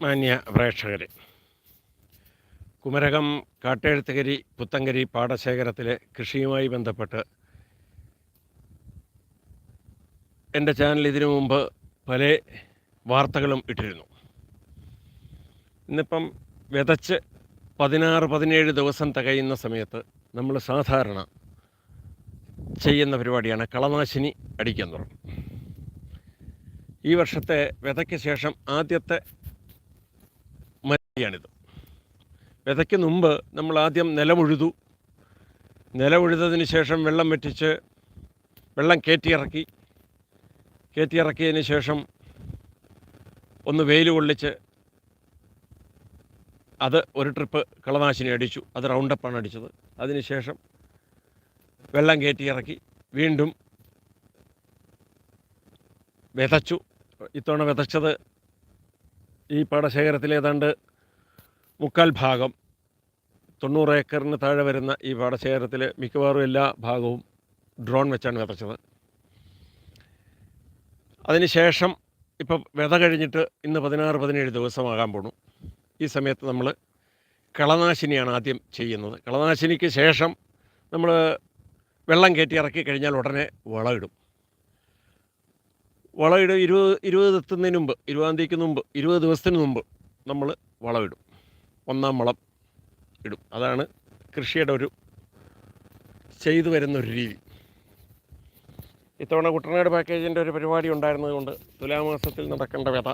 മാന്യ പ്രേക്ഷകരെ. കുമരകം കാട്ടെഴുത്തുകരി പുത്തങ്കരി പാടശേഖരത്തിലെ കൃഷിയുമായി ബന്ധപ്പെട്ട് എന്റെ ചാനൽ ഇതിനു മുമ്പ് പല വാർത്തകളും ഇട്ടിരുന്നു. ഇന്നിപ്പം വിതച്ച് പതിനാറ് പതിനേഴ് ദിവസം തികയുന്ന സമയത്ത് നമ്മൾ സാധാരണ ചെയ്യുന്ന പരിപാടിയാണ് കളനാശിനി അടിക്കുന്നത് ഈ വർഷത്തെ വിതയ്ക്ക് ശേഷം ആദ്യത്തെ മരിയാണിത് വിതയ്ക്ക് മുമ്പ് നമ്മൾ ആദ്യം നിലമുഴുതു. നിലമുഴുതതിന് ശേഷം വെള്ളം വെട്ടിച്ച് വെള്ളം കയറ്റിയിറക്കി കയറ്റിയിറക്കിയതിന് ശേഷം ഒന്ന് വെയിൽ കൊള്ളിച്ച് അത് ഒരു ട്രിപ്പ് കളനാശിനി അടിച്ചു. അത് റൗണ്ടപ്പാണ് അടിച്ചത്. അതിനുശേഷം വെള്ളം കയറ്റിയിറക്കി വീണ്ടും വിതച്ചു. ഇത്തവണ വിതച്ചത് ഈ പാടശേഖരത്തിൽ ഏതാണ്ട് മുക്കാൽ ഭാഗം. തൊണ്ണൂറ് ഏക്കറിന് താഴെ വരുന്ന ഈ പാടശേഖരത്തിൽ മിക്കവാറും എല്ലാ ഭാഗവും ഡ്രോൺ വെച്ചാണ് വിതച്ചത് അതിനുശേഷം ഇപ്പം വിത കഴിഞ്ഞിട്ട് ഇന്ന് പതിനാറ് പതിനേഴ് ദിവസമാകാൻ പോണു. ഈ സമയത്ത് നമ്മൾ കളനാശിനിയാണ് ആദ്യം ചെയ്യുന്നത്. കളനാശിനിക്ക് ശേഷം നമ്മൾ വെള്ളം കയറ്റി ഇറക്കി കഴിഞ്ഞാൽ ഉടനെ വളമിടും. വളമിടും. ഇരുപത് ഇരുപത് എത്തുന്നതിന് മുമ്പ് ഇരുപതാം തീയതിക്ക് മുമ്പ് ഇരുപത് ദിവസത്തിന് മുമ്പ് നമ്മൾ വളമിടും. ഒന്നാം വളം ഇടും. അതാണ് കൃഷിയുടെ ഒരു ചെയ്തു വരുന്ന ഒരു രീതി. ഇത്തവണ കുട്ടനാട് പാക്കേജിന്റെ ഒരു പരിപാടി ഉണ്ടായിരുന്നതുകൊണ്ട് തുലാമാസത്തിൽ നടക്കേണ്ട വിത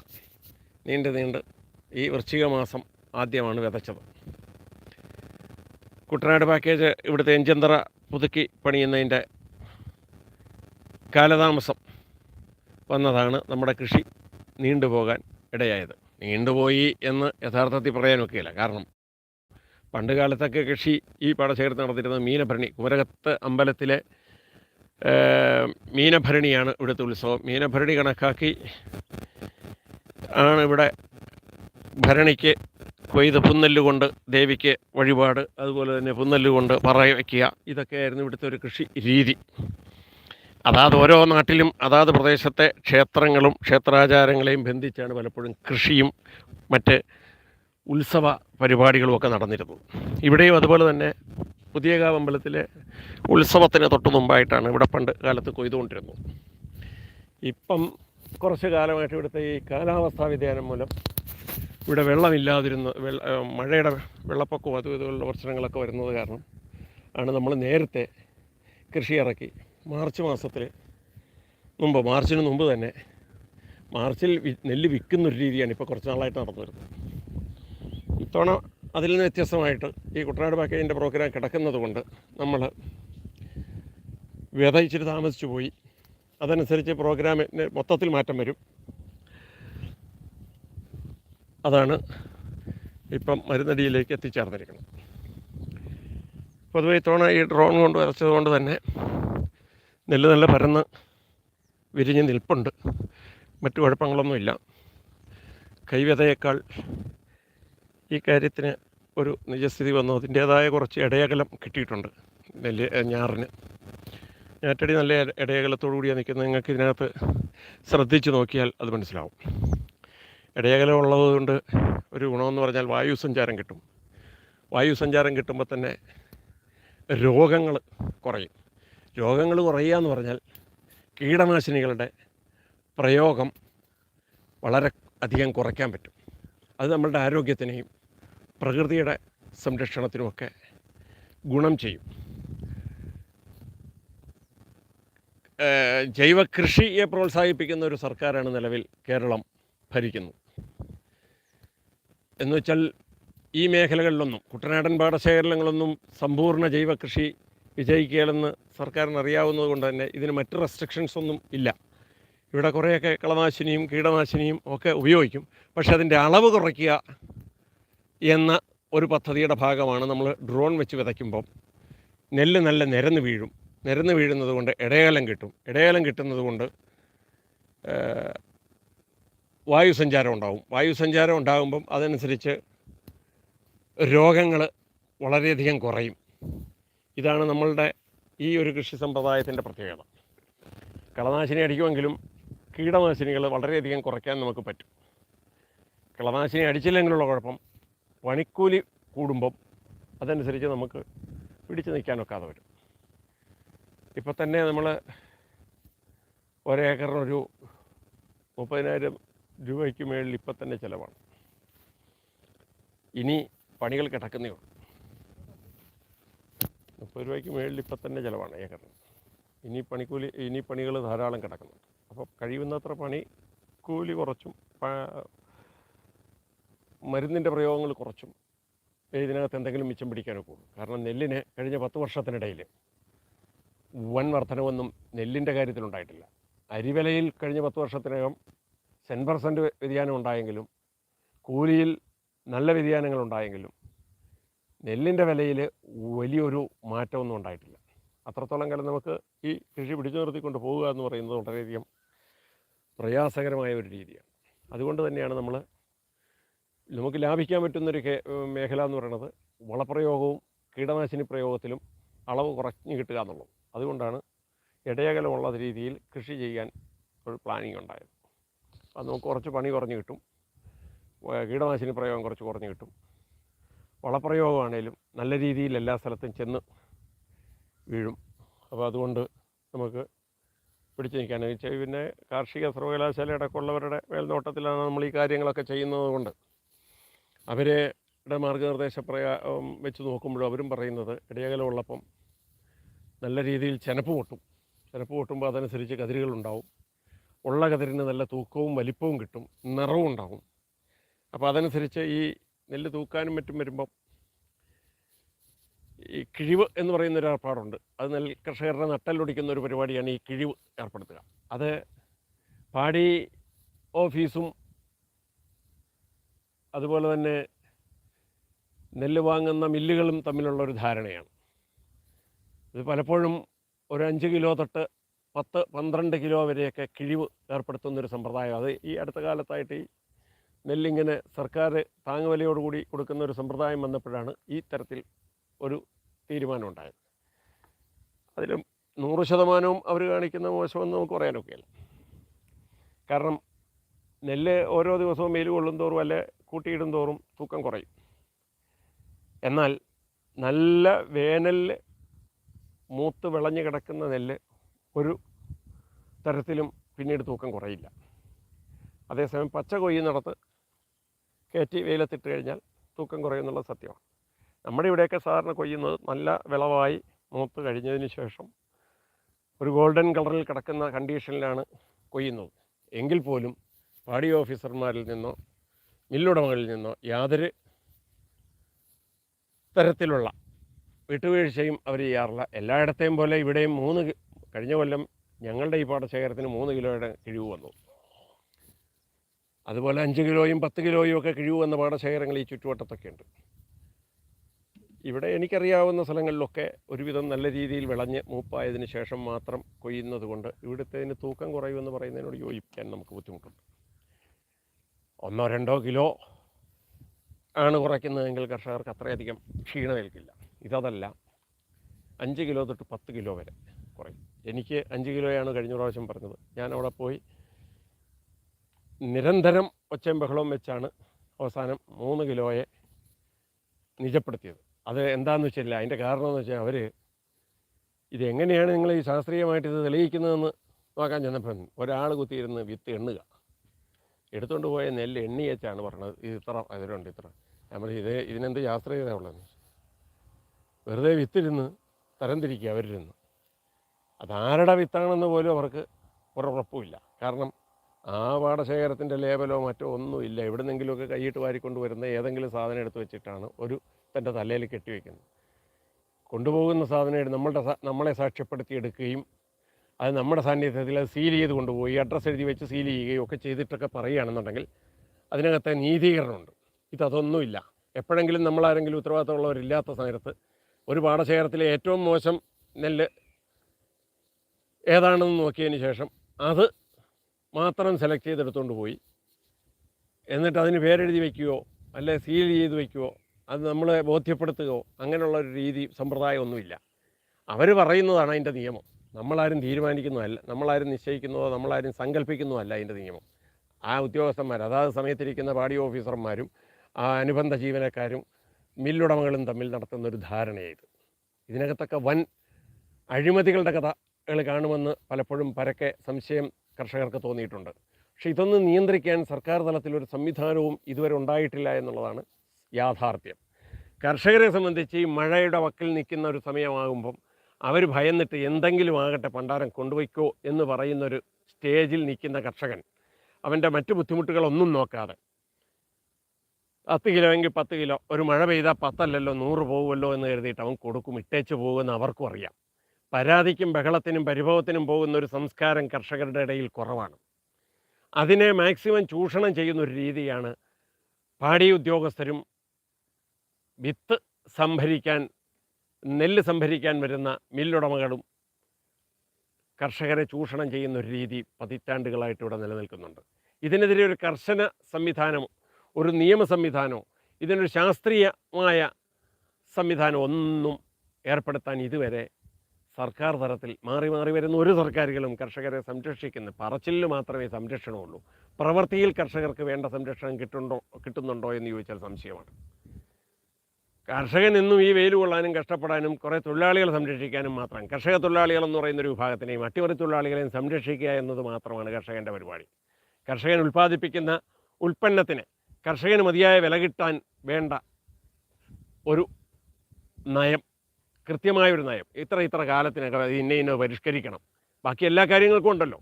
നീണ്ട് നീണ്ട് ഈ വൃശ്ചിക മാസം ആദ്യമാണ് വിതച്ചത്. കുട്ടനാട് പാക്കേജ് ഇവിടുത്തെ എഞ്ചന്തറ പുതുക്കി പണിയുന്നതിന്റെ കാലതാമസം വന്നതാണ് നമ്മുടെ കൃഷി നീണ്ടുപോകാൻ ഇടയായത്. നീണ്ടുപോയി എന്ന് യഥാർത്ഥത്തിൽ പറയാനൊക്കെയില്ല. കാരണം പണ്ട് കാലത്തൊക്കെ കൃഷി ഈ പാടശേഖരത്ത് നടത്തിയിരുന്നത് മീനഭരണി കുമരകത്ത് അമ്പലത്തിലെ മീനഭരണിയാണ് ഇവിടുത്തെ ഉത്സവം. മീനഭരണി കണക്കാക്കി ആണ് ഇവിടെ ഭരണിക്ക് കൊയ്ത് പുന്നല്ലുകൊണ്ട് ദേവിക്ക് വഴിപാട് അതുപോലെ തന്നെ പുന്നല്ലുകൊണ്ട് കൊണ്ട് പറ വയ്ക്കുക ഇതൊക്കെയായിരുന്നു ഇവിടുത്തെ ഒരു കൃഷി രീതി. അതാത് ഓരോ നാട്ടിലും അതാത് പ്രദേശത്തെ ക്ഷേത്രങ്ങളും ക്ഷേത്രാചാരങ്ങളെയും ബന്ധിച്ചാണ് പലപ്പോഴും കൃഷിയും മറ്റ് ഉത്സവ പരിപാടികളും ഒക്കെ നടന്നിരുന്നത്. ഇവിടെയും അതുപോലെ തന്നെ പുതിയകാവ് അമ്പലത്തിലെ ഉത്സവത്തിന് തൊട്ട് മുമ്പായിട്ടാണ് ഇവിടെ പണ്ട് കാലത്ത് കൊയ്തുകൊണ്ടിരുന്നത്. ഇപ്പം കുറച്ച് കാലമായിട്ട് ഇവിടുത്തെ ഈ കാലാവസ്ഥാ വ്യതിയാനം മൂലം ഇവിടെ വെള്ളമില്ലാതിരുന്ന വെള്ള മഴയുടെ വെള്ളപ്പൊക്കവും അതും ഇതുപോലുള്ള പ്രശ്നങ്ങളൊക്കെ വരുന്നത് കാരണം ആണ് നമ്മൾ നേരത്തെ കൃഷി ഇറക്കി മാർച്ച് മാസത്തിൽ മുമ്പ് മാർച്ചിന് മുമ്പ് തന്നെ മാർച്ചിൽ നെല്ല് വിൽക്കുന്നൊരു രീതിയാണ് ഇപ്പോൾ കുറച്ച് നാളായിട്ട് നടന്നു വരുന്നത് ഇത്തവണ അതിൽ നിന്ന് വ്യത്യസ്തമായിട്ട് ഈ കുട്ടനാട് പാക്കേജിന്റെ പ്രോഗ്രാം കിടക്കുന്നത് കൊണ്ട് നമ്മൾ വിതയിച്ചിട്ട് താമസിച്ചു പോയി. അതനുസരിച്ച് പ്രോഗ്രാമിന് മൊത്തത്തിൽ മാറ്റം വരും. അതാണ് ഇപ്പം മരുന്നടിയിലേക്ക് എത്തിച്ചേർന്നിരിക്കുന്നത്. പൊതുവെ ഇത്തവണ ഈ ഡ്രോൺ കൊണ്ട് വരച്ചത് കൊണ്ട് തന്നെ നെല്ല് നല്ല പരന്ന് വിരിഞ്ഞ് നിൽപ്പുണ്ട്. മറ്റു കുഴപ്പങ്ങളൊന്നുമില്ല. കൈവ്യതയേക്കാൾ ഈ കാര്യത്തിന് ഒരു നിജസ്ഥിതി വന്നു. അതിന്റേതായ കുറച്ച് ഇടയകലം കിട്ടിയിട്ടുണ്ട് നെല്ല് ഞാറിന്. ഞാറ്റടി നല്ല ഇട- ഇടയകലത്തോടു കൂടിയാണ് നിൽക്കുന്നത്. നിങ്ങൾക്ക് ഇതിനകത്ത് ശ്രദ്ധിച്ച് നോക്കിയാൽ അത് മനസ്സിലാവും. ഇടയകലം ഉള്ളതുകൊണ്ട് ഒരു ഗുണമെന്ന് പറഞ്ഞാൽ വായു സഞ്ചാരം കിട്ടും. വായു സഞ്ചാരം കിട്ടുമ്പോൾ തന്നെ രോഗങ്ങൾ കുറയും. രോഗങ്ങൾ കുറയുക എന്ന് പറഞ്ഞാൽ കീടനാശിനികളുടെ പ്രയോഗം വളരെ അധികം കുറയ്ക്കാൻ പറ്റും. അത് നമ്മളുടെ ആരോഗ്യത്തിനെയും പ്രകൃതിയുടെ സംരക്ഷണത്തിനുമൊക്കെ ഗുണം ചെയ്യും. ജൈവ കൃഷിയെ പ്രോത്സാഹിപ്പിക്കുന്ന ഒരു സർക്കാരാണ് നിലവിൽ കേരളം ഭരിക്കുന്നത്. എന്നുവെച്ചാൽ ഈ മേഖലകളിലൊന്നും കുട്ടനാടൻ പാടശേഖരങ്ങളൊന്നും സമ്പൂർണ ജൈവ കൃഷി വിജയിക്കുകയില്ലെന്ന് സർക്കാരിന് അറിയാവുന്നത് കൊണ്ട് തന്നെ ഇതിന് മറ്റ് റെസ്ട്രിക്ഷൻസ് ഒന്നും ഇല്ല. ഇവിടെ കുറേയൊക്കെ കളനാശിനിയും കീടനാശിനിയും ഒക്കെ ഉപയോഗിക്കും. പക്ഷേ അതിന്റെ അളവ് കുറയ്ക്കുക എന്ന ഒരു പദ്ധതിയുടെ ഭാഗമാണ് നമ്മൾ ഡ്രോൺ വെച്ച് വിതയ്ക്കുമ്പം. നെല്ല് നല്ല നിരന്ന് വീഴും. നിരന്ന് വീഴുന്നത് കൊണ്ട് ഇടയാലം കിട്ടും. ഇടയാലം കിട്ടുന്നത് കൊണ്ട് വായുസഞ്ചാരം വായു സഞ്ചാരം ഉണ്ടാവും. വായുസഞ്ചാരം ഉണ്ടാകുമ്പം അതനുസരിച്ച് രോഗങ്ങൾ വളരെയധികം കുറയും. ഇതാണ് നമ്മളുടെ ഈ ഒരു കൃഷി സമ്പ്രദായത്തിന്റെ പ്രത്യേകത. കളനാശിനി അടിക്കുമെങ്കിലും കീടനാശിനികൾ വളരെയധികം കുറയ്ക്കാൻ നമുക്ക് പറ്റും. കളനാശിനി അടിച്ചില്ലെങ്കിലുള്ള കുഴപ്പം പണിക്കൂലി കൂടുമ്പം അതനുസരിച്ച് നമുക്ക് പിടിച്ചു നിൽക്കാനൊക്കാതെ വരും ഇപ്പം തന്നെ നമ്മൾ ഒരേക്കറിനൊരു മുപ്പതിനായിരം രൂപയ്ക്ക് മേളിൽ ഇപ്പം തന്നെ ചിലവാണ്. ഇനി പണികൾ കിടക്കുന്നേ ഉള്ളൂ. മുപ്പത് രൂപയ്ക്ക് മുകളിൽ ഇപ്പം തന്നെ ചിലവാണ് ഏക്കറിന്. ഇനി പണിക്കൂലി ഇനി പണികൾ ധാരാളം കിടക്കുന്നുണ്ട് അപ്പോൾ കഴിയുന്നത്ര പണി കൂലി കുറച്ചും മരുന്നിന്റെ പ്രയോഗങ്ങൾ കുറച്ചും ഇതിനകത്ത് എന്തെങ്കിലും മിച്ചം പിടിക്കാനൊക്കെ ഉള്ളൂ കാരണം നെല്ലിന് കഴിഞ്ഞ പത്ത് വർഷത്തിനിടയിൽ വൻ വർധനവൊന്നും നെല്ലിന്റെ കാര്യത്തിലുണ്ടായിട്ടില്ല. അരിവിലയിൽ കഴിഞ്ഞ പത്ത് വർഷത്തിനകം സെൻ പെർസെന്റ് വ്യതിയാനം ഉണ്ടായെങ്കിലും കൂലിയിൽ നല്ല വ്യതിയാനങ്ങൾ ഉണ്ടായെങ്കിലും നെല്ലിന്റെ വിലയിൽ വലിയൊരു മാറ്റമൊന്നും ഉണ്ടായിട്ടില്ല. അത്രത്തോളം കാലം നമുക്ക് ഈ കൃഷി പിടിച്ചു നിർത്തിക്കൊണ്ട് പോവുക എന്ന് പറയുന്നത് വളരെയധികം പ്രയാസകരമായ ഒരു രീതിയാണ്. അതുകൊണ്ട് തന്നെയാണ് നമ്മൾ നമുക്ക് ലാഭിക്കാൻ പറ്റുന്നൊരു മേഖല എന്ന് പറയുന്നത് വളപ്രയോഗവും കീടനാശിനി പ്രയോഗത്തിലും അളവ് കുറഞ്ഞു കിട്ടുക എന്നുള്ളത്. അതുകൊണ്ടാണ് ഇടയകലമുള്ള രീതിയിൽ കൃഷി ചെയ്യാൻ ഒരു പ്ലാനിങ് ഉണ്ടായത്. അത് നമുക്ക് കുറച്ച് പണി കുറഞ്ഞു കിട്ടും. കീടനാശിനി പ്രയോഗം കുറച്ച് കുറഞ്ഞു കിട്ടും. വളപ്രയോഗമാണേലും നല്ല രീതിയിൽ എല്ലാ സ്ഥലത്തും ചെന്ന് വീഴും. അപ്പോൾ അതുകൊണ്ട് നമുക്ക് പിടിച്ചു നിൽക്കാൻ പിന്നെ കാർഷിക സർവകലാശാല അടക്കമുള്ളവരുടെ മേൽനോട്ടത്തിലാണ് നമ്മൾ ഈ കാര്യങ്ങളൊക്കെ ചെയ്യുന്നത് കൊണ്ട് അവരുടെ മാർഗനിർദ്ദേശ പ്രയാ വെച്ച് നോക്കുമ്പോഴും അവരും പറയുന്നത് ഇടയകലം ഉള്ളപ്പം നല്ല രീതിയിൽ ചെനപ്പ് പൊട്ടും. ചെനപ്പ് പൊട്ടുമ്പോൾ അതനുസരിച്ച് കതിരുകളുണ്ടാവും. ഉള്ള കതിരിന് നല്ല തൂക്കവും വലിപ്പവും കിട്ടും. നിറവും ഉണ്ടാവും. അപ്പോൾ അതനുസരിച്ച് ഈ നെല്ല് തൂക്കാനും മറ്റും വരുമ്പം ഈ കിഴിവ് എന്ന് പറയുന്ന ഒരു ഏർപ്പാടുണ്ട്. അത് നെൽ കർഷകരുടെ നട്ടലൊടിക്കുന്ന ഒരു പരിപാടിയാണ് ഈ കിഴിവ് ഏർപ്പെടുത്തുക. അത് പാടി ഓഫീസും അതുപോലെ തന്നെ നെല്ല് വാങ്ങുന്ന മില്ലുകളും തമ്മിലുള്ള ഒരു ധാരണയാണ്. ഇത് പലപ്പോഴും ഒരു അഞ്ച് കിലോ തൊട്ട് പത്ത് പന്ത്രണ്ട് കിലോ വരെയൊക്കെ കിഴിവ് ഏർപ്പെടുത്തുന്നൊരു സമ്പ്രദായം. അത് ഈ അടുത്ത കാലത്തായിട്ട് ഈ നെല്ലിങ്ങനെ സർക്കാർ താങ്ങുവിലയോടുകൂടി കൊടുക്കുന്ന ഒരു സമ്പ്രദായം വന്നപ്പോഴാണ് ഈ തരത്തിൽ ഒരു തീരുമാനം ഉണ്ടായത് അതിലും നൂറ് ശതമാനവും അവർ കാണിക്കുന്ന മോശമെന്ന് നമുക്ക് പറയാനൊക്കെയല്ല. കാരണം നെല്ല് ഓരോ ദിവസവും വെയിൽ കൊള്ളും തോറും അല്ലെ കൂട്ടിയിടും തോറും തൂക്കം കുറയും. എന്നാൽ നല്ല വേനലിൽ മൂത്ത് വിളഞ്ഞു കിടക്കുന്ന നെല്ല് ഒരു തരത്തിലും പിന്നീട് തൂക്കം കുറയില്ല. അതേസമയം പച്ച കൊയ്യുന്നിടത്ത് കയറ്റി വെയിലത്തിട്ട് കഴിഞ്ഞാൽ തൂക്കം കുറയുന്നുള്ള സത്യമാണ്. നമ്മുടെ ഇവിടെയൊക്കെ സാധാരണ കൊയ്യുന്നത് നല്ല വിളവായി മൂത്ത് കഴിഞ്ഞതിന് ശേഷം ഒരു ഗോൾഡൻ കളറിൽ കിടക്കുന്ന കണ്ടീഷനിലാണ് കൊയ്യുന്നത്. എങ്കിൽ പോലും പാടി ഓഫീസർമാരിൽ നിന്നോ മില്ലുടമകളിൽ നിന്നോ യാതൊരു തരത്തിലുള്ള വിട്ടുവീഴ്ചയും അവർ ചെയ്യാറില്ല. എല്ലായിടത്തെയും പോലെ ഇവിടെയും മൂന്ന് കഴിഞ്ഞ കൊല്ലം ഞങ്ങളുടെ ഈ പാടശേഖരത്തിന് മൂന്ന് കിലോയുടെ കിഴിവ് വന്നു. അതുപോലെ അഞ്ച് കിലോയും പത്ത് കിലോയും ഒക്കെ കിഴിവ് വന്ന പാടശേഖരങ്ങൾ ഈ ചുറ്റുവട്ടത്തൊക്കെ ഉണ്ട്. ഇവിടെ എനിക്കറിയാവുന്ന സ്ഥലങ്ങളിലൊക്കെ ഒരുവിധം നല്ല രീതിയിൽ വിളഞ്ഞ് മൂപ്പായതിന് ശേഷം മാത്രം കൊയ്യുന്നത് കൊണ്ട് ഇവിടുത്തേതിന് തൂക്കം കുറയുമെന്ന് പറയുന്നതിനോട് യോജിക്കാൻ നമുക്ക് ബുദ്ധിമുട്ടുണ്ട്. ഒന്നോ രണ്ടോ കിലോ ആണ് കുറയ്ക്കുന്നതെങ്കിൽ കർഷകർക്ക് അത്രയധികം ക്ഷീണമേൽക്കില്ല. ഇതല്ല അഞ്ച് കിലോ തൊട്ട് പത്ത് കിലോ വരെ കുറയും. എനിക്ക് അഞ്ച് കിലോയാണ് കഴിഞ്ഞ പ്രാവശ്യം പറഞ്ഞത്. ഞാൻ അവിടെ പോയി നിരന്തരം ഒച്ചയും ബഹളവും വെച്ചാണ് അവസാനം മൂന്ന് കിലോയെ നിജപ്പെടുത്തിയത്. അത് എന്താണെന്ന് വെച്ചില്ല. അതിന്റെ കാരണം എന്ന് വെച്ചാൽ അവർ ഇതെങ്ങനെയാണ് നിങ്ങൾ ഈ ശാസ്ത്രീയമായിട്ട് ഇത് തെളിയിക്കുന്നതെന്ന് നോക്കാൻ ചെന്നപ്പം ഒരാൾ കുത്തിയിരുന്ന് വിത്ത് എണ്ണുക. എടുത്തുകൊണ്ട് പോയ നെല്ല് എണ്ണി വെച്ചാണ് പറഞ്ഞത്. ഇത് ഇത്ര അതിലുണ്ട് ഇത്ര. നമ്മൾ ഇത് ഇതിനെന്ത് ശാസ്ത്രീയത ഉള്ളതെന്ന് വെറുതെ വിത്തിരുന്ന് തരംതിരിക്കുക അവരിരുന്ന്. അതാരുടെ വിത്താണെന്ന് പോലും അവർക്ക് ഉറപ്പുമില്ല. കാരണം ആ പാടശേഖരത്തിന്റെ ലേബലോ മറ്റോ ഒന്നുമില്ല. എവിടുന്നെങ്കിലുമൊക്കെ കൈയിട്ട് വാരിക്കൊണ്ട് വരുന്ന ഏതെങ്കിലും സാധനം എടുത്ത് വെച്ചിട്ടാണ് ഒരു തന്റെ തലയിൽ കെട്ടിവെക്കുന്നത് കൊണ്ടുപോകുന്ന സാധനം നമ്മളുടെ നമ്മളെ സാക്ഷ്യപ്പെടുത്തി എടുക്കുകയും അത് നമ്മുടെ സാന്നിധ്യത്തിൽ അത് സീൽ ചെയ്ത് കൊണ്ടുപോയി അഡ്രസ്സ് എഴുതി വെച്ച് സീൽ ചെയ്യുകയും ഒക്കെ ചെയ്തിട്ടൊക്കെ പറയുകയാണെന്നുണ്ടെങ്കിൽ അതിനകത്തെ നീതീകരണമുണ്ട്. ഇതതൊന്നുമില്ല എപ്പോഴെങ്കിലും നമ്മളാരെങ്കിലും ഉത്തരവാദിത്തമുള്ളവരില്ലാത്ത സമയത്ത് ഒരു പാടശേഖരത്തിലെ ഏറ്റവും മോശം നെല്ല് ഏതാണെന്ന് നോക്കിയതിന് ശേഷം അത് മാത്രം സെലക്ട് ചെയ്തെടുത്തുകൊണ്ട് പോയി. എന്നിട്ട് അതിന് പേരെഴുതി വയ്ക്കുകയോ അല്ലെ സീൽ ചെയ്ത് വയ്ക്കുകയോ അത് നമ്മളെ ബോധ്യപ്പെടുത്തുകയോ? അങ്ങനെയുള്ള ഒരു രീതി സമ്പ്രദായമൊന്നുമില്ല. അവർ പറയുന്നതാണ് അതിന്റെ നിയമം. നമ്മളാരും തീരുമാനിക്കുന്നതല്ല നമ്മളാരും നിശ്ചയിക്കുന്നതോ നമ്മളാരും സങ്കല്പിക്കുന്നതല്ല അതിന്റെ നിയമം. ആ ഉദ്യോഗസ്ഥന്മാർ അതാത് സമയത്തിരിക്കുന്ന പാടി ഓഫീസർമാരും ആ അനുബന്ധ ജീവനക്കാരും മില്ലുടമകളും തമ്മിൽ നടത്തുന്ന ഒരു ധാരണയായത്. ഇതിനകത്തൊക്കെ വൻ അഴിമതികളുടെ കഥകൾ കാണുമെന്ന് പലപ്പോഴും പരക്കെ സംശയം കർഷകർക്ക് തോന്നിയിട്ടുണ്ട്. പക്ഷെ ഇതൊന്നും നിയന്ത്രിക്കാൻ സർക്കാർ തലത്തിൽ ഒരു സംവിധാനവും ഇതുവരെ ഉണ്ടായിട്ടില്ല എന്നുള്ളതാണ് യാഥാർത്ഥ്യം. കർഷകരെ സംബന്ധിച്ച് ഈ മഴയുടെ വക്കിൽ നിൽക്കുന്ന ഒരു സമയമാകുമ്പം അവർ ഭയന്നിട്ട് എന്തെങ്കിലും ആകട്ടെ പണ്ടാരം കൊണ്ടുപോയിക്കോ എന്ന് പറയുന്നൊരു സ്റ്റേജിൽ നിൽക്കുന്ന കർഷകൻ അവന്റെ മറ്റു ബുദ്ധിമുട്ടുകളൊന്നും നോക്കാതെ പത്ത് കിലോ എങ്കിൽ പത്ത് കിലോ ഒരു മഴ പെയ്താൽ പത്തല്ലല്ലോ നൂറ് പോകുമല്ലോ എന്ന് കരുതിയിട്ട് അവൻ കൊടുക്കും ഇട്ടേച്ച് പോകുമെന്ന് അവർക്കും അറിയാം. പരാതിക്കും ബഹളത്തിനും പരിഭവത്തിനും പോകുന്ന ഒരു സംസ്കാരം കർഷകരുടെ ഇടയിൽ കുറവാണ്. അതിനെ മാക്സിമം ചൂഷണം ചെയ്യുന്ന ഒരു രീതിയാണ് പാടി ഉദ്യോഗസ്ഥരും വിത്ത് സംഭരിക്കാൻ നെല്ല് സംഭരിക്കാൻ വരുന്ന മില്ലുടമകളും കർഷകരെ ചൂഷണം ചെയ്യുന്ന ഒരു രീതി പതിറ്റാണ്ടുകളായിട്ട് ഇവിടെ നിലനിൽക്കുന്നുണ്ട്. ഇതിനെതിരെ ഒരു കർശന സംവിധാനമോ ഒരു നിയമ സംവിധാനമോ ഇതിനൊരു ശാസ്ത്രീയമായ സംവിധാനം ഒന്നും ഏർപ്പെടുത്താൻ ഇതുവരെ സർക്കാർ തലത്തിൽ മാറി മാറി വരുന്ന ഒരു സർക്കാരുകളും കർഷകരെ സംരക്ഷിക്കുന്ന പറച്ചിലിന് മാത്രമേ സംരക്ഷണമുള്ളൂ. പ്രവൃത്തിയിൽ കർഷകർക്ക് വേണ്ട സംരക്ഷണം കിട്ടുന്നുണ്ടോ കിട്ടുന്നുണ്ടോ എന്ന് ചോദിച്ചാൽ സംശയമാണ്. കർഷകൻ എന്നും ഈ വെയിൽ കൊള്ളാനും കഷ്ടപ്പെടാനും കുറേ തൊഴിലാളികളെ സംരക്ഷിക്കാനും മാത്രം കർഷക തൊഴിലാളികൾ എന്ന് പറയുന്ന ഒരു വിഭാഗത്തിനെയും അട്ടിമറി തൊഴിലാളികളെയും സംരക്ഷിക്കുക എന്നത് മാത്രമാണ് കർഷകന്റെ പരിപാടി. കർഷകൻ ഉൽപ്പാദിപ്പിക്കുന്ന ഉൽപ്പന്നത്തിന് കർഷകന് മതിയായ വില കിട്ടാൻ വേണ്ട ഒരു നയം കൃത്യമായൊരു നയം. ഇത്ര ഇത്ര കാലത്തിനകം ഇന്ന ഇന്ന പരിഷ്കരിക്കണം. ബാക്കി എല്ലാ കാര്യങ്ങൾക്കും ഉണ്ടല്ലോ.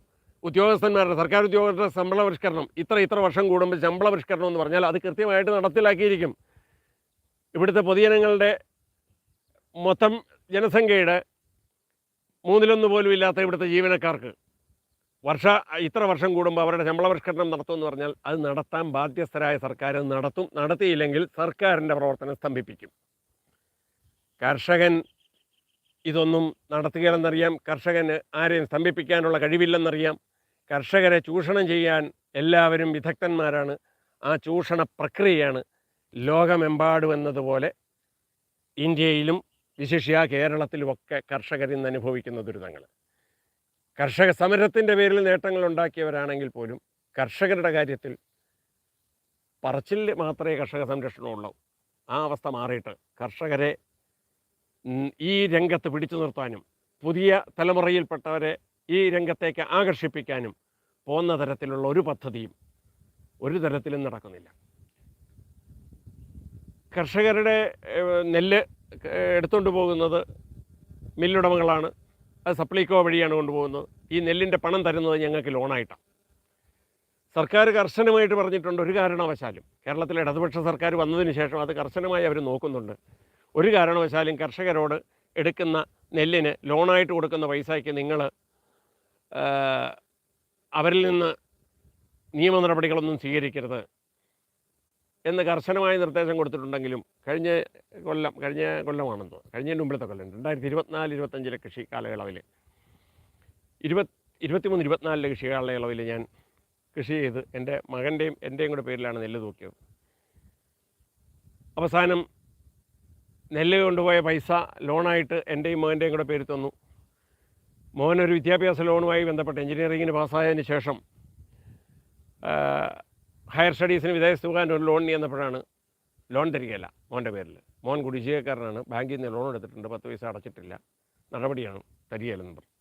ഉദ്യോഗസ്ഥന്മാരുടെ സർക്കാർ ഉദ്യോഗസ്ഥരുടെ ശമ്പള പരിഷ്കരണം ഇത്ര ഇത്ര വർഷം കൂടുമ്പോൾ ശമ്പള പരിഷ്കരണം എന്ന് പറഞ്ഞാൽ അത് കൃത്യമായിട്ട് നടപ്പിലാക്കിയിരിക്കും. ഇവിടുത്തെ പൊതുജനങ്ങളുടെ മൊത്തം ജനസംഖ്യയുടെ മൂന്നിലൊന്ന് പോലും ഇല്ലാത്ത ഇവിടുത്തെ ജീവനക്കാർക്ക് വർഷ ഇത്ര വർഷം കൂടുമ്പോൾ അവരുടെ ശമ്പള പരിഷ്കരണം നടത്തുമെന്ന് പറഞ്ഞാൽ അത് നടത്താൻ ബാധ്യസ്ഥരായ സർക്കാർ നടത്തും. നടത്തിയില്ലെങ്കിൽ സർക്കാരിന്റെ പ്രവർത്തനം സ്തംഭിപ്പിക്കും. കർഷകൻ ഇതൊന്നും നടത്തുകയില്ലെന്നറിയാം. കർഷകന് ആരെയും സ്തംഭിപ്പിക്കാനുള്ള കഴിവില്ലെന്നറിയാം. കർഷകരെ ചൂഷണം ചെയ്യാൻ എല്ലാവരും വിദഗ്ധന്മാരാണ്. ആ ചൂഷണ പ്രക്രിയയാണ് ലോകമെമ്പാടും എന്നതുപോലെ ഇന്ത്യയിലും വിശിഷ്യ കേരളത്തിലുമൊക്കെ കർഷകർ ഇന്ന് അനുഭവിക്കുന്ന ദുരിതങ്ങൾ കർഷക സമരത്തിന്റെ പേരിൽ നേട്ടങ്ങൾ ഉണ്ടാക്കിയവരാണെങ്കിൽ പോലും കർഷകരുടെ കാര്യത്തിൽ പറച്ചിൽ മാത്രമേ കർഷക സംരക്ഷണമുള്ളൂ. ആ അവസ്ഥ മാറിയിട്ട് കർഷകരെ ഈ രംഗത്ത് പിടിച്ചു നിർത്താനും പുതിയ തലമുറയിൽപ്പെട്ടവരെ ഈ രംഗത്തേക്ക് ആകർഷിപ്പിക്കാനും പോകുന്ന തരത്തിലുള്ള ഒരു പദ്ധതിയും ഒരു തരത്തിലും നടക്കുന്നില്ല. കർഷകരുടെ നെല്ല് എടുത്തുകൊണ്ട് പോകുന്നത് മില്ലുടമകളാണ്. അത് സപ്ലൈകോ വഴിയാണ് കൊണ്ടുപോകുന്നത്. ഈ നെല്ലിന്റെ പണം തരുന്നത് ഞങ്ങൾക്ക് ലോണായിട്ടാണ് സർക്കാർ കർശനമായിട്ട് പറഞ്ഞിട്ടുണ്ട് ഒരു കാരണവശാലും. കേരളത്തിലെ ഇടതുപക്ഷ സർക്കാർ വന്നതിന് ശേഷം അത് കർശനമായി അവർ നോക്കുന്നുണ്ട്. ഒരു കാരണവശാലും കർഷകരോട് എടുക്കുന്ന നെല്ലിന് ലോണായിട്ട് കൊടുക്കുന്ന പൈസയ്ക്ക് നിങ്ങൾ അവരിൽ നിന്ന് നിയമ നടപടികളൊന്നും സ്വീകരിക്കരുത് എന്ന് കർശനമായ നിർദ്ദേശം കൊടുത്തിട്ടുണ്ടെങ്കിലും കഴിഞ്ഞ കൊല്ലം കഴിഞ്ഞ കൊല്ലമാണെന്ന് കഴിഞ്ഞതിന് മുമ്പിലത്തെ കൊല്ലം രണ്ടായിരത്തി ഇരുപത്തിനാല് ഇരുപത്തഞ്ചിലെ കൃഷി കാലയളവിൽ. ഇരുപത് ഇരുപത്തിമൂന്ന് ഇരുപത്തിനാലിലെ കൃഷി കാലയളവിൽ ഞാൻ കൃഷി ചെയ്ത് എന്റെ മകന്റെയും എന്റെയും കൂടെ പേരിലാണ് നെല്ല് തൂക്കിയത്. അവസാനം നെല്ല് കൊണ്ടുപോയ പൈസ ലോണായിട്ട് എന്റെയും മകന്റെയും കൂടെ പേര് തന്നു. മോനൊരു വിദ്യാഭ്യാസ ലോണുമായി ബന്ധപ്പെട്ട് എഞ്ചിനീയറിങ്ങിന് പാസ്സായതിന് ശേഷം ഹയർ സ്റ്റഡീസിന് വിദേശത്ത് പോകാൻ ഒരു ലോൺ ചെന്നപ്പോഴാണ് ലോൺ തരികയില്ല മോന്റെ പേരിൽ. മോൻ കുടിശ്ശികക്കാരനാണ് ബാങ്കിൽ നിന്ന് ലോൺ എടുത്തിട്ടുണ്ട് പത്ത് പൈസ അടച്ചിട്ടില്ല നടപടിയാണ് തരികയില്ലെന്ന് പറഞ്ഞു.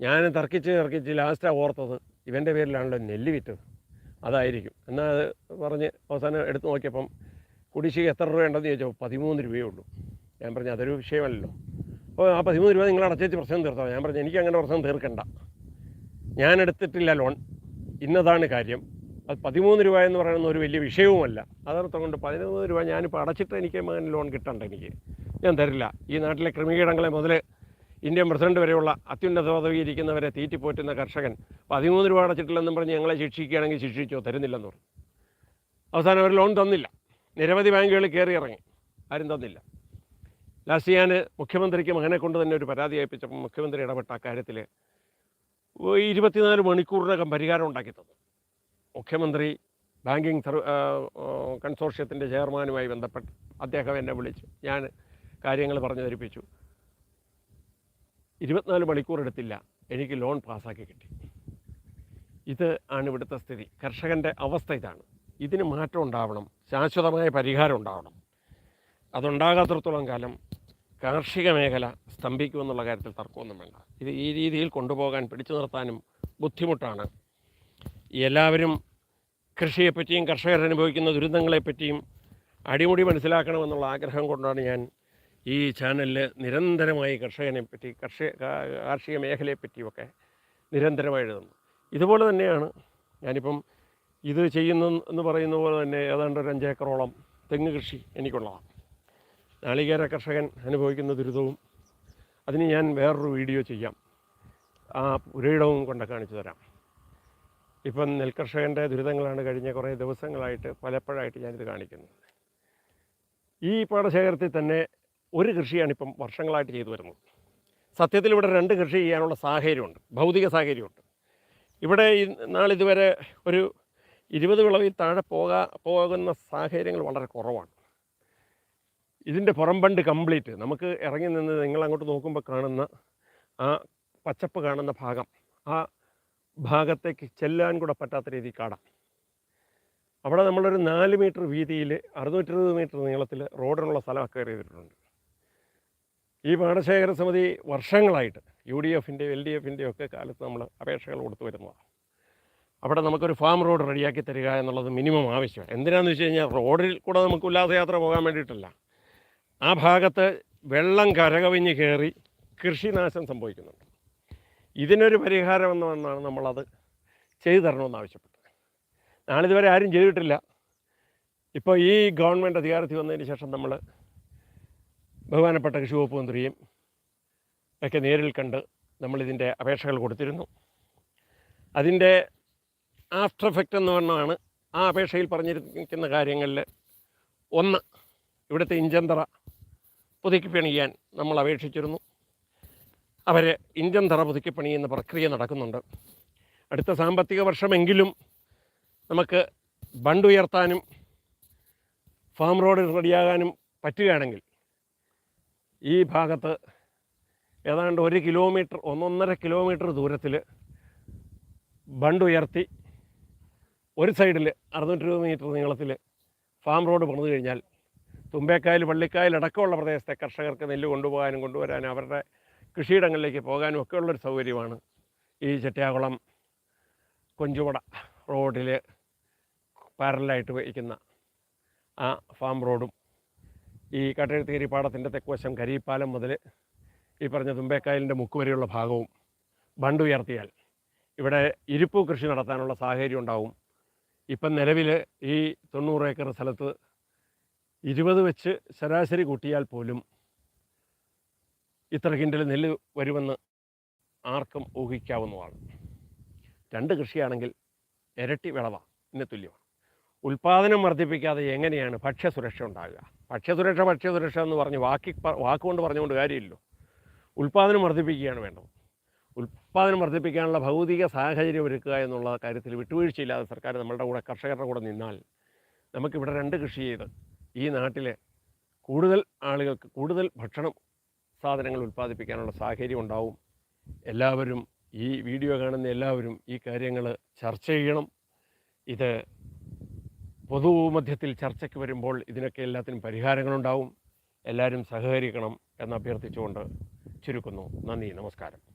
ഞാൻ തർക്കിച്ച് തർക്കിച്ച് ലാസ്റ്റാണ് ഓർത്തത് ഇവന്റെ പേരിലാണല്ലോ നെല്ല് വിറ്റത്. അതായിരിക്കും. എന്നാൽ പറഞ്ഞ് അവസാനം എടുത്ത് നോക്കിയപ്പം കുടിശ്ശിക എത്ര രൂപ ഉണ്ടെന്ന് ചോദിച്ചോ പതിമൂന്ന് രൂപയേ ഉള്ളൂ. ഞാൻ പറഞ്ഞു അതൊരു വിഷയമല്ലോ അപ്പോൾ ആ പതിമൂന്ന് രൂപ നിങ്ങൾ അടച്ചേച്ച് പ്രശ്നം തീർത്താൽ ഞാൻ പറഞ്ഞു എനിക്ക് അങ്ങനെ പ്രശ്നം തീർക്കണ്ട. ഞാൻ എടുത്തിട്ടില്ല ലോൺ. ഇന്നതാണ് കാര്യം. അത് പതിമൂന്ന് രൂപ എന്ന് പറയുന്ന ഒരു വലിയ വിഷയവുമല്ല. അതർത്ഥം കൊണ്ട് പതിനൊന്ന് രൂപ ഞാനിപ്പോൾ അടച്ചിട്ട് എനിക്ക് മകൻ ലോൺ കിട്ടണ്ട എനിക്ക്. ഞാൻ തരില്ല. ഈ നാട്ടിലെ ക്രിമികീടങ്ങളെ മുതൽ ഇന്ത്യൻ പ്രസിഡന്റ് വരെയുള്ള അത്യുന്നത പദവി ഇരിക്കുന്നവരെ തീറ്റിപ്പോറ്റുന്ന കർഷകൻ പതിമൂന്ന് രൂപ അടച്ചിട്ടില്ലെന്നും പറഞ്ഞ് ഞങ്ങളെ ശിക്ഷിക്കുകയാണെങ്കിൽ ശിക്ഷിച്ചോ? തരുന്നില്ലെന്ന് പറഞ്ഞു. അവസാനം അവർ ലോൺ തന്നില്ല. നിരവധി ബാങ്കുകൾ കയറി ഇറങ്ങി. ആരും തന്നില്ല. ലാസ്റ്റ് ഞാൻ മുഖ്യമന്ത്രിക്ക് മകനെ കൊണ്ട് തന്നെ ഒരു പരാതി അയപ്പിച്ചപ്പോൾ മുഖ്യമന്ത്രി ഇടപെട്ട കാര്യത്തിൽ ഇരുപത്തിനാല് മണിക്കൂറിനകം പരിഹാരം ഉണ്ടാക്കി തന്നു. മുഖ്യമന്ത്രി ബാങ്കിങ് സർവ കൺസോർഷ്യത്തിന്റെ ചെയർമാനുമായി ബന്ധപ്പെട്ട് അദ്ദേഹം എന്നെ വിളിച്ചു. ഞാൻ കാര്യങ്ങൾ പറഞ്ഞു ധരിപ്പിച്ചു ഇരുപത്തിനാല് മണിക്കൂർ എടുത്തില്ല. എനിക്ക് ലോൺ പാസ്സാക്കി കിട്ടി. ഇത് ആണ് ഇവിടുത്തെ സ്ഥിതി. കർഷകന്റെ അവസ്ഥ ഇതാണ്. ഇതിന് മാറ്റം ഉണ്ടാവണം ശാശ്വതമായ പരിഹാരം ഉണ്ടാവണം. അതുണ്ടാകാത്തിടത്തോളം കാലം കാർഷിക മേഖല സ്തംഭിക്കുമെന്നുള്ള കാര്യത്തിൽ തർക്കമൊന്നും വേണ്ട. ഇത് ഈ രീതിയിൽ കൊണ്ടുപോകാൻ പിടിച്ചു നിർത്താനും ബുദ്ധിമുട്ടാണ്. എല്ലാവരും കൃഷിയെപ്പറ്റിയും കർഷകർ അനുഭവിക്കുന്ന ദുരിതങ്ങളെപ്പറ്റിയും അടിമുടി മനസ്സിലാക്കണമെന്നുള്ള ആഗ്രഹം കൊണ്ടാണ് ഞാൻ ഈ ചാനലിൽ നിരന്തരമായി കർഷകനെ പറ്റി കർഷക കാർഷിക മേഖലയെപ്പറ്റിയുമൊക്കെ നിരന്തരമായി എഴുതുന്നത്. ഇതുപോലെ തന്നെയാണ് ഞാനിപ്പം ഇത് ചെയ്യുന്ന എന്ന് പറയുന്ന പോലെ തന്നെ ഏതാണ്ട് ഒരു അഞ്ചേക്കറോളം തെങ്ങ് കൃഷി എനിക്കുള്ളതാണ്. നാളികേര കർഷകൻ അനുഭവിക്കുന്ന ദുരിതവും അതിന് ഞാൻ വേറൊരു വീഡിയോ ചെയ്യാം. ആ പുരയിടവും കൊണ്ട് കാണിച്ചു തരാം. ഇപ്പം നെൽകർഷകന്റെ ദുരിതങ്ങളാണ് കഴിഞ്ഞ കുറേ ദിവസങ്ങളായിട്ട് പലപ്പോഴായിട്ട് ഞാനിത് കാണിക്കുന്നത്. ഈ പാടശേഖരത്തിൽ തന്നെ ഒരു കൃഷിയാണ് ഇപ്പം വർഷങ്ങളായിട്ട് ചെയ്തു വരുന്നത്. സത്യത്തിൽ ഇവിടെ രണ്ട് കൃഷി ചെയ്യാനുള്ള സാഹചര്യമുണ്ട്. ഭൗതിക സാഹചര്യമുണ്ട്. ഇവിടെ ഈ നാളിതുവരെ ഒരു ഇരുപത് വിളവിൽ താഴെ പോകാ പോകുന്ന സാഹചര്യങ്ങൾ വളരെ കുറവാണ്. ഇതിന്റെ പുറംബണ്ട് കംപ്ലീറ്റ്. നമുക്ക് ഇറങ്ങി നിന്ന് നിങ്ങൾ അങ്ങോട്ട് നോക്കുമ്പോൾ കാണുന്ന ആ പച്ചപ്പ് കാണുന്ന ഭാഗം ആ ഭാഗത്തേക്ക് ചെല്ലാൻ കൂടെ പറ്റാത്ത രീതിയിൽ കാടാം. അവിടെ നമ്മളൊരു നാല് മീറ്റർ വീതിയിൽ അറുന്നൂറ്റിരുപത് മീറ്റർ നീളത്തിൽ റോഡിനുള്ള സ്ഥലം കയറി ചെയ്തിട്ടുണ്ട്. ഈ പാടശേഖര സമിതി വർഷങ്ങളായിട്ട് യു ഡി എഫിന്റെയും എൽ ഡി എഫിന്റെയും ഒക്കെ കാലത്ത് നമ്മൾ അപേക്ഷകൾ കൊടുത്തു വരുന്നതാണ്. അവിടെ നമുക്കൊരു ഫാം റോഡ് റെഡിയാക്കി തരിക എന്നുള്ളത് മിനിമം ആവശ്യമാണ്. എന്തിനാണെന്ന് വെച്ച് കഴിഞ്ഞാൽ റോഡിൽ കൂടെ നമുക്ക് ഉല്ലാസയാത്ര പോകാൻ വേണ്ടിയിട്ടല്ല. ആ ഭാഗത്ത് വെള്ളം കരകവിഞ്ഞ് കയറി കൃഷിനാശം സംഭവിക്കുന്നുണ്ട്. ഇതിനൊരു പരിഹാരം എന്നാണ് നമ്മളത് ചെയ്തു തരണമെന്ന് ആവശ്യപ്പെട്ടത്. നാളിതുവരെ ആരും ചെയ്തിട്ടില്ല. ഇപ്പോൾ ഈ ഗവൺമെന്റ് അധികാരത്തിൽ വന്നതിന് ശേഷം നമ്മൾ ബഹുമാനപ്പെട്ട കൃഷി വകുപ്പ് മന്ത്രിയും ഒക്കെ നേരിൽ കണ്ട് നമ്മളിതിന്റെ അപേക്ഷകൾ കൊടുത്തിരുന്നു. അതിന്റെ ആഫ്റ്റർ എഫക്റ്റ് എന്ന് പറഞ്ഞാണ് ആ അപേക്ഷയിൽ പറഞ്ഞിരിക്കുന്ന കാര്യങ്ങളിൽ ഒന്ന് ഇവിടുത്തെ ഇഞ്ചന്തറ പുതുക്കി പണിയാൻ നമ്മൾ അപേക്ഷിച്ചിരുന്നു. അവർ ഇഞ്ചന്തറ തറ പുതുക്കി പണിയുന്ന പ്രക്രിയ നടക്കുന്നുണ്ട്. അടുത്ത സാമ്പത്തിക വർഷമെങ്കിലും നമുക്ക് ബണ്ട് ഉയർത്താനും ഫാം റോഡ് റെഡിയാകാനും പറ്റുകയാണെങ്കിൽ ഈ ഭാഗത്ത് ഏതാണ്ട് ഒരു കിലോമീറ്റർ ഒന്നൊന്നര കിലോമീറ്റർ ദൂരത്തിൽ ബണ്ട് ഉയർത്തി ഒരു സൈഡിൽ അറുന്നൂറ്റി ഇരുപത് മീറ്റർ നീളത്തിൽ ഫാം റോഡ് പണിത് കഴിഞ്ഞാൽ തുമ്പേക്കായൽ പള്ളിക്കായൽ അടക്കമുള്ള പ്രദേശത്തെ കർഷകർക്ക് നെല്ല് കൊണ്ടുപോകാനും കൊണ്ടുവരാനും അവരുടെ കൃഷിയിടങ്ങളിലേക്ക് പോകാനും ഒക്കെ ഉള്ളൊരു സൗകര്യമാണ് ഈ ചെട്ടിയാകുളം കൊഞ്ചുവട റോഡിൽ പാരലായിട്ട് വയ്ക്കുന്ന ആ ഫാം റോഡും. ഈ കട്ടഴുത്തേരി പാടത്തിന്റെ തെക്കുവശം കരിപ്പാലം മുതൽ ഈ പറഞ്ഞ തുമ്പേക്കായലിന്റെ മുക്ക് വരെയുള്ള ഭാഗവും ബണ്ട് ഉയർത്തിയാൽ ഇവിടെ ഇരിപ്പു കൃഷി നടത്താനുള്ള സാഹചര്യം ഉണ്ടാവും. ഇപ്പം നിലവിൽ ഈ തൊണ്ണൂറ് ഏക്കർ സ്ഥലത്ത് ഇരുപത് വെച്ച് ശരാശരി കൂട്ടിയാൽ പോലും ഇത്ര കിൻഡൽ നെല്ല് വരുമെന്ന് ആർക്കും ഊഹിക്കാവുന്നതാണ്. രണ്ട് കൃഷിയാണെങ്കിൽ ഇരട്ടി വിളവാണ് ഇന്ന് തുല്യമാണ്. ഉൽപ്പാദനം വർദ്ധിപ്പിക്കാതെ എങ്ങനെയാണ് ഭക്ഷ്യസുരക്ഷ ഉണ്ടാകുക? ഭക്ഷ്യസുരക്ഷ ഭക്ഷ്യസുരക്ഷ എന്ന് പറഞ്ഞ് വാക്കി വാക്കുകൊണ്ട് പറഞ്ഞുകൊണ്ട് കാര്യമില്ലല്ലോ. ഉൽപ്പാദനം വർദ്ധിപ്പിക്കുകയാണ് വേണ്ടത്. ഉൽപ്പാദനം വർദ്ധിപ്പിക്കാനുള്ള ഭൗതിക സാഹചര്യം ഒരുക്കുക എന്നുള്ള കാര്യത്തിൽ വിട്ടുവീഴ്ചയില്ലാതെ സർക്കാർ നമ്മളുടെ കൂടെ കർഷകരുടെ കൂടെ നിന്നാൽ നമുക്കിവിടെ രണ്ട് കൃഷി ചെയ്ത് ഈ നാട്ടിലെ കൂടുതൽ ആളുകൾക്ക് കൂടുതൽ ഭക്ഷണം സാധനങ്ങൾ ഉൽപ്പാദിപ്പിക്കാനുള്ള സാഹചര്യം ഉണ്ടാവും. എല്ലാവരും ഈ വീഡിയോ കാണുന്ന എല്ലാവരും ഈ കാര്യങ്ങൾ ചർച്ച ചെയ്യണം. ഇത് പൊതുമധ്യത്തിൽ ചർച്ചയ്ക്ക് വരുമ്പോൾ ഇതിനൊക്കെ എല്ലാത്തിനും പരിഹാരങ്ങളുണ്ടാവും. എല്ലാവരും സഹകരിക്കണം എന്ന് അഭ്യർത്ഥിച്ചുകൊണ്ട് ചുരുക്കുന്നു. നന്ദി നമസ്കാരം.